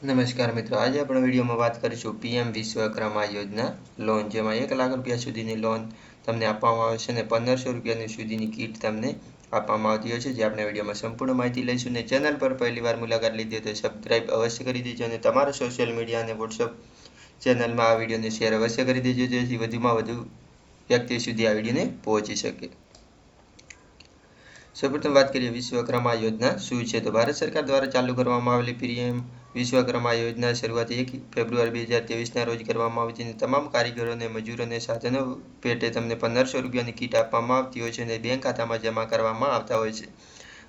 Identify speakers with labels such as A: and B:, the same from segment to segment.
A: નમસ્કાર મિત્રો, આજે આપણે વિડીયોમાં વાત કરીશું પીએમ વિશ્વકર્મા યોજના લોન, જેમાં એક લાખ રૂપિયા સુધીની લોન તમને આપવામાં આવે છે અને પંદરસો રૂપિયાની સુધીની કીટ તમને આપવામાં આવતી હોય છે, જે આપણે વિડીયોમાં સંપૂર્ણ માહિતી લઈશું અને ચેનલ પર પહેલી વાર મુલાકાત લીધી હોય તો સબસ્ક્રાઇબ અવશ્ય કરી દેજો અને તમારા સોશિયલ મીડિયા અને વોટ્સઅપ ચેનલમાં આ વિડીયોને શેર અવશ્ય કરી દેજો, જેથી વધુમાં વધુ વ્યક્તિ સુધી આ વિડીયોને પહોંચી શકે. સૌપ્રથમ વાત કરીએ વિશ્વકર્મા યોજના શું છે? તો ભારત સરકાર દ્વારા ચાલુ કરવામાં આવેલી પીએમ વિશ્વકર્મા યોજના શરૂઆત એક ફેબ્રુઆરી બે હજાર તેવીસના રોજ કરવામાં આવી છે તમામ કારીગરોને, મજૂરોને, સાધનો પેટે તમને પંદરસો રૂપિયાની કીટ આપવામાં આવતી હોય છે અને બેંક ખાતામાં જમા કરવામાં આવતા હોય છે.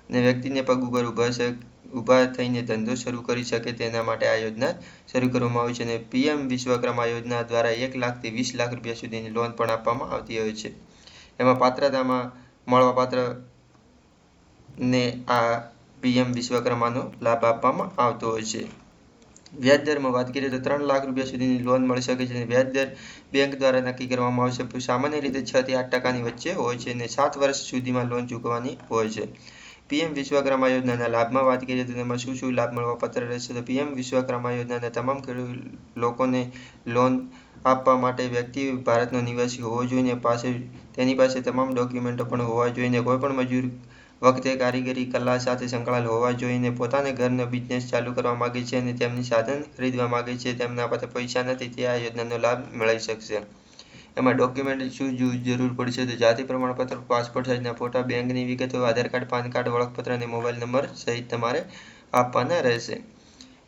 A: અને વ્યક્તિને પગ ઉપર ઊભા ઊભા થઈને ધંધો શરૂ કરી શકે તેના માટે આ યોજના શરૂ કરવામાં આવી છે અને પીએમ વિશ્વકર્મા યોજના દ્વારા એક લાખથી વીસ લાખ રૂપિયા સુધીની લોન પણ આપવામાં આવતી હોય છે. એમાં પાત્રતામાં, મળવાપાત્ર ને આ પીએમ વિશ્વકર્માનો લાભ આપવામાં આવતો હોય છે. વ્યાજ વાત કરીએ તો ત્રણ લાખ રૂપિયા સુધીની લોન મળી શકે છે વ્યાજ દર બેંક દ્વારા નક્કી કરવામાં આવશે. સામાન્ય રીતે છ થી આઠ ટકાની વચ્ચે હોય છે અને સાત વર્ષ સુધીમાં લોન ચૂકવવાની હોય છે. પીએમ વિશ્વકર્મા યોજનાના લાભમાં વાત કરીએ તો તેમાં શું શું લાભ મળવા પાત્ર રહેશે? તો પીએમ વિશ્વકર્મા યોજનાના તમામ લોકોને લોન આપવા માટે વ્યક્તિ ભારતનો નિવાસી હોવો જોઈએ પાસે તેની પાસે તમામ ડોક્યુમેન્ટો પણ હોવા જોઈએ કોઈ પણ મજૂર વખતે કારીગરી કલા સાથે સંકળાયેલ હોવા જોઈને પોતાને ઘરનો બિઝનેસ ચાલુ કરવા માગે છે અને તેમની સાધન ખરીદવા માગે છે. તેમના પાસે પૈસા નથી, તે આ યોજનાનો લાભ મેળવી શકશે. એમાં ડોક્યુમેન્ટ શું જરૂર પડશે તો જાતિ પ્રમાણપત્ર પાસપોર્ટ સાઇઝના ફોટા, બેંકની વિગતો, આધાર કાર્ડ, પાન કાર્ડ ઓળખપત્ર અને મોબાઈલ નંબર સહિત તમારે આપવાના રહેશે.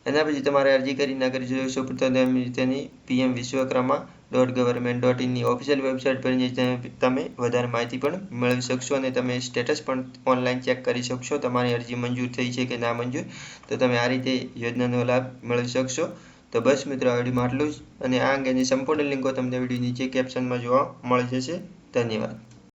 A: એના પછી તમારે અરજી કરી ના કરી જોઈશું તો તમે તેની PM Vishwakarma dot government dot ઇનની official website પર જઈને તમે વધારે માહિતી પણ મેળવી શકશો અને તમે સ્ટેટસ પણ ઓનલાઈન ચેક કરી શકશો, તમારી અરજી મંજૂર થઈ છે કે ના મંજૂર, તો તમે આ રીતે યોજનાનો લાભ મેળવી શકશો. તો બસ મિત્રો, આ વિડીયોમાં આટલું જ અને આ અંગેની સંપૂર્ણ લિંકો તમને વીડિયો નીચે કેપ્શનમાં જોવા મળી જશે. ધન્યવાદ.